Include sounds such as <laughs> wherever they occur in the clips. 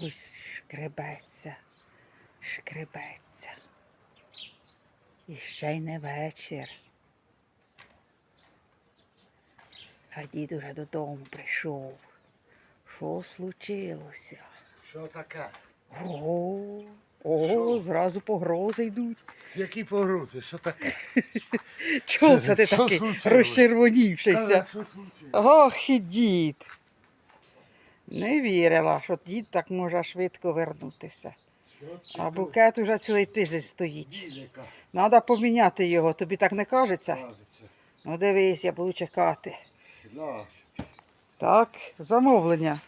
Ось шкребеться, шкребеться. І ще й не вечір. А дід уже додому прийшов. Що случилося? Що таке? О, о, зразу погрози йдуть. Які погрози? Що таке? <laughs> Чого це ти такий розчервонівшися? Ох, і дід. Не вірила, що дід так може швидко вернутися. А букет уже цілий тиждень стоїть. Треба поміняти його, тобі так не кажеться? Ну дивись, я буду чекати. Так, замовлення.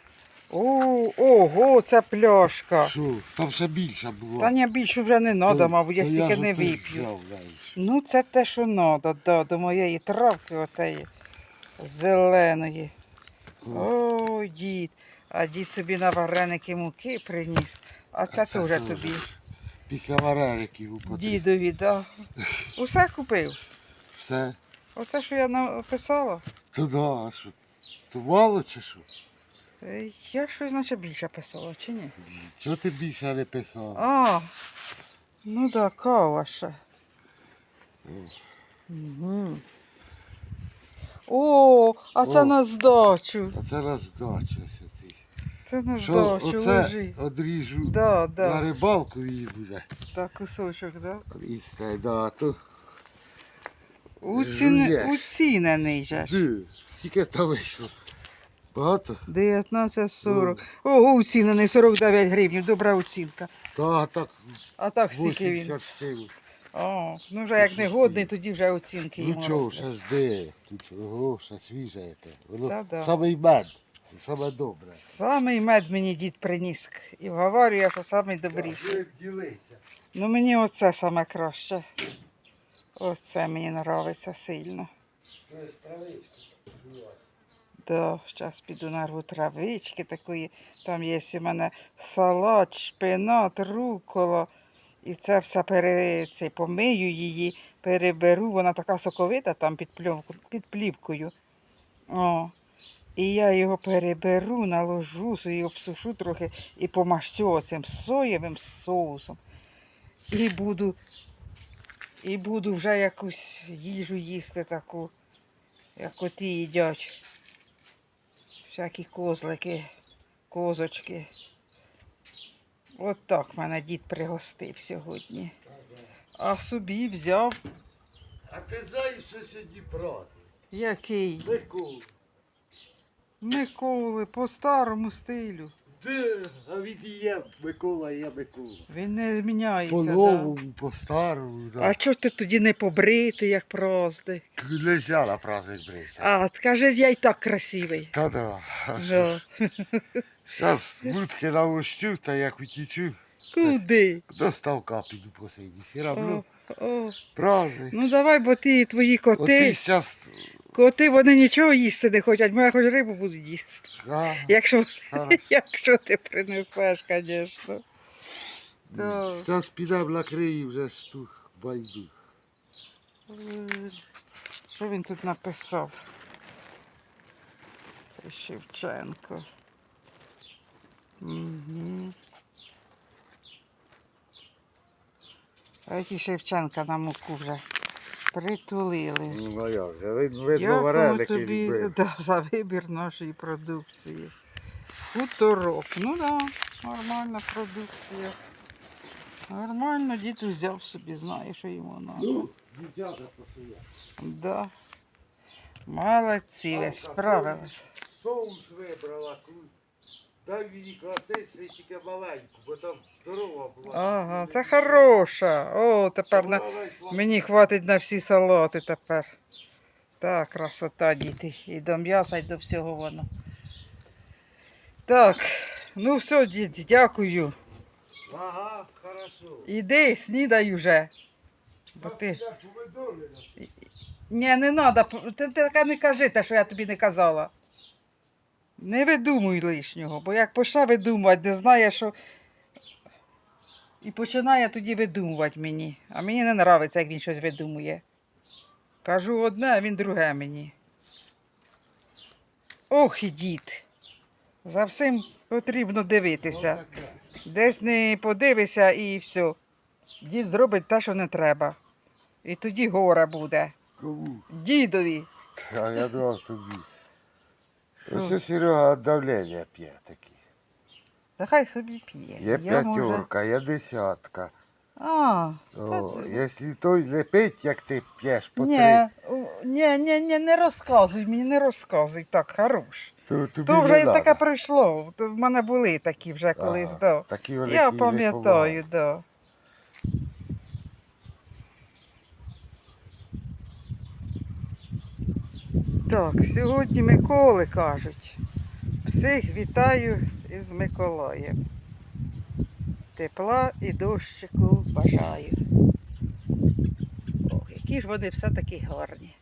О, ого, це пляшка. Що, там ще більше було. Та ні, більше вже не треба, мабуть, я стільки не вип'ю. Ну, це те, що треба, да, до моєї травки отеї зеленої. О, дід. А дід собі на вареники муки приніс. А це це теж тобі. Після вареників употріб. Дідові, да. Усе купив. Все. Оце, що я написала. То да, а що? То мало чи що? Е, Я щось наче більше писала, чи ні? Чого ти більше не писав? А, ну так, да, кава ще. Угу. О, а це О. на здачу. А це на здачу ось ти. Це на Що, здачу, оце лежи. одріжу Да, на да. рибалку її буде. Так, кусочок, да? І сте, да, то Уціни, Жуєш. уцінений же. ж. Ди, скільки там вийшло? Багато? 19,40. Ого, уцінений 49 гривень, добра оцінка. Та так А так скільки він? 80 з чим. О, ну вже як не годний, тоді вже оцінки Ну чого, ще ж де? Тут ого, ще свіже яке. Воно Та-да. саме мед. Саме добре. Самий мед мені дід приніс. І вговорює, що самий добріший. Ну мені оце саме краще. Оце мені подобається сильно. Да, зараз піду нарву травички такої. Там є у мене салат, шпинат, рукола. І це все пере, це, помию її, переберу. Вона така соковита там під, пльовку, під плівкою. О. І я його переберу, наложу, і обсушу трохи і помащу цим соєвим соусом. І буду, і буду вже якусь їжу їсти таку, як коти їдять. Всякі козлики, козочки. От так мене дід пригостив сьогодні. А собі взяв А ти знаєш, що сьогодні брати? який? Микола. Миколи по старому стилю. Де? А він і є Микола, я Микола. Він не міняється. По да. новому, по старому. А чого ти тоді не побритий, як праздник? Нельзя на праздник бриться. А, каже, я й так красивий. Та да. А що? Да. <laughs> Зараз вудки навощу, та як утічу, Куди? до ставка піду. Все О, равно о. праздник. Ну давай, бо ти і твої От ти коти, зараз... коти вони нічого їсти не хочуть, ми хоч рибу будуть їсти. Якщо, хорошо. <laughs> якщо ти принесеш, звісно. Так. Зараз підемо накрию вже ж ту байду. Е, Що він тут написав? Шевченко. Угу. А ті Шевченка на муку вже притулили. Ну, а як же, видно, видно Дякую вареники тобі да, за вибір нашої продукції. Хуторок. Ну так, да, нормальна продукція. Нормально, дід взяв собі, знає, що йому треба. Ну, дівчата посує. Да. Молодці, ви справились. Соус вибрала, ку- дай їй класичний, тільки маленьку, бо там здорова була. Ага, це хороша. О, тепер на... Мені хватить на всі салати тепер. Так, красота, діти. І до м'яса, і до всього воно. Так, ну все, дід, дякую. Ага, хорошо. Іди, снідай уже. Бо ти... Ні, не треба. Ти, ти не кажи те, що я тобі не казала. Не видумуй лишнього, бо як почне видумувати, не знає, що. І починає тоді видумувати мені. А мені не подобається, як він щось видумує. Кажу одне, а він друге мені. Ох і дід. За всім потрібно дивитися. Десь не подивися і все. Дід зробить те, що не треба. І тоді горе буде. Кому? Дідові. А я думав тобі. Ось Серега давлення п'є такі. Та хай собі п'є. Є Я, може- п'ятерка, є десятка. А, О, якщо той не пить, як ти п'єш по ні, три, о, ні, ні, ні, не розказуй мені, не розказуй. Так, хорош. то тобі То не вже надо. таке пройшло. То в мене були такі вже колись, Ага, да. Такі великі Я не пам'ятаю, да. Так, сьогодні Миколи кажуть. Всіх вітаю із Миколаєм. Тепла і дощику бажаю. Ох, які ж вони все-таки гарні.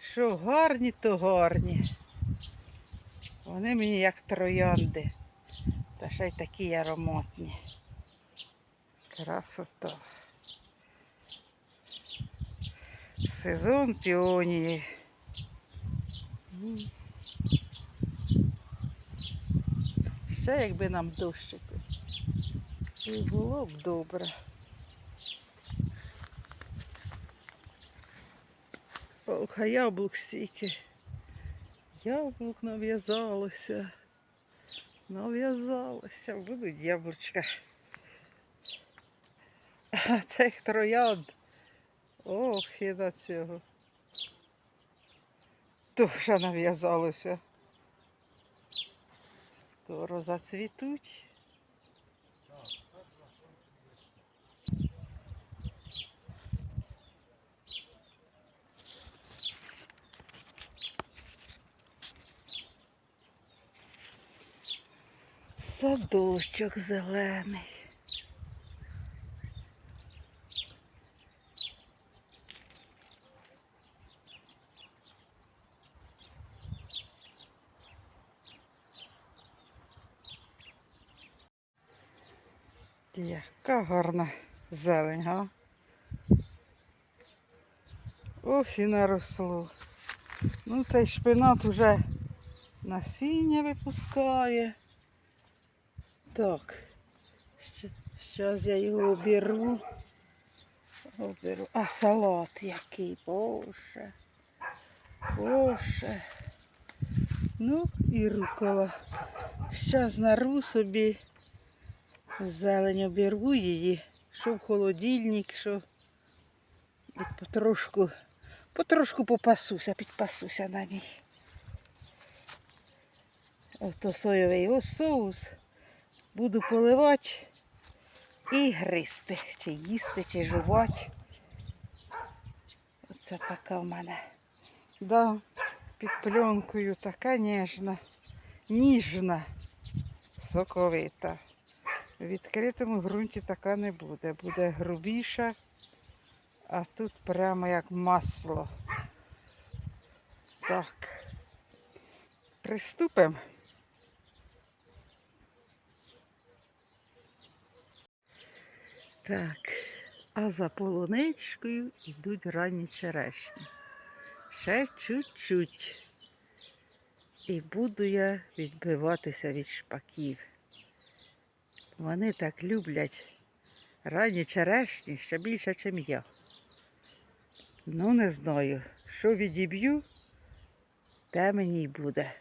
Що гарні, то гарні. Вони мені як троянди. Та ще й такі ароматні. Красота. Сезон піонії. Ще якби нам дощику. І було б добре. Ох, а яблук стільки. Яблук нав'язалося. Нав'язалося. Будуть яблучка. А цих троянд. Ох, і на цього. Дуже нав'язалося. Скоро зацвітуть. Садочок зелений. Яка гарна зелень, га? Ох, і наросло. Ну, цей шпинат уже насіння випускає. Так, зараз я його оберу. Оберу. А салат який, боже. Боже. Ну і рукола. Зараз нару собі зелень обірву її, що в холодильник, що потрошку, потрошку попасуся, підпасуся на ній. Ото соєвий ось соус буду поливати і гризти, чи їсти, чи жувати. Оце така в мене. Да, під пленкою така ніжна, ніжна, соковита. В відкритому ґрунті така не буде. Буде грубіша, а тут прямо як масло. Так. Приступимо. Так, а за полуничкою йдуть ранні черешні. Ще чуть-чуть. І буду я відбиватися від шпаків. Вони так люблять ранні черешні ще більше, ніж я. Ну, не знаю, що відіб'ю, те мені й буде.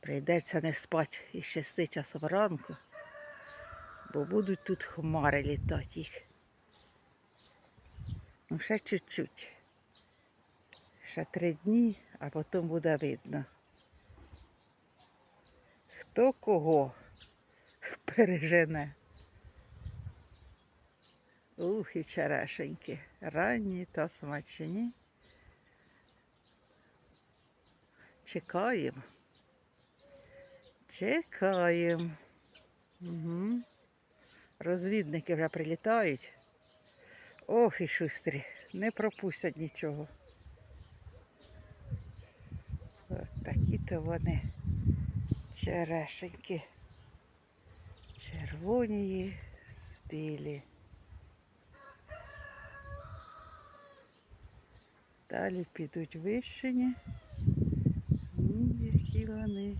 Прийдеться не спати із 6 часов ранку, бо будуть тут хмари літати їх. Ну, ще чуть-чуть. Ще три дні, а потім буде видно. Хто кого пережене. Ух, і черешеньки. Ранні та смачні. Чекаємо. Чекаємо. Угу. Розвідники вже прилітають. Ох, і шустрі, не пропустять нічого. От такі-то вони черешеньки. Червоні, білі. Далі підуть вищені. Які вони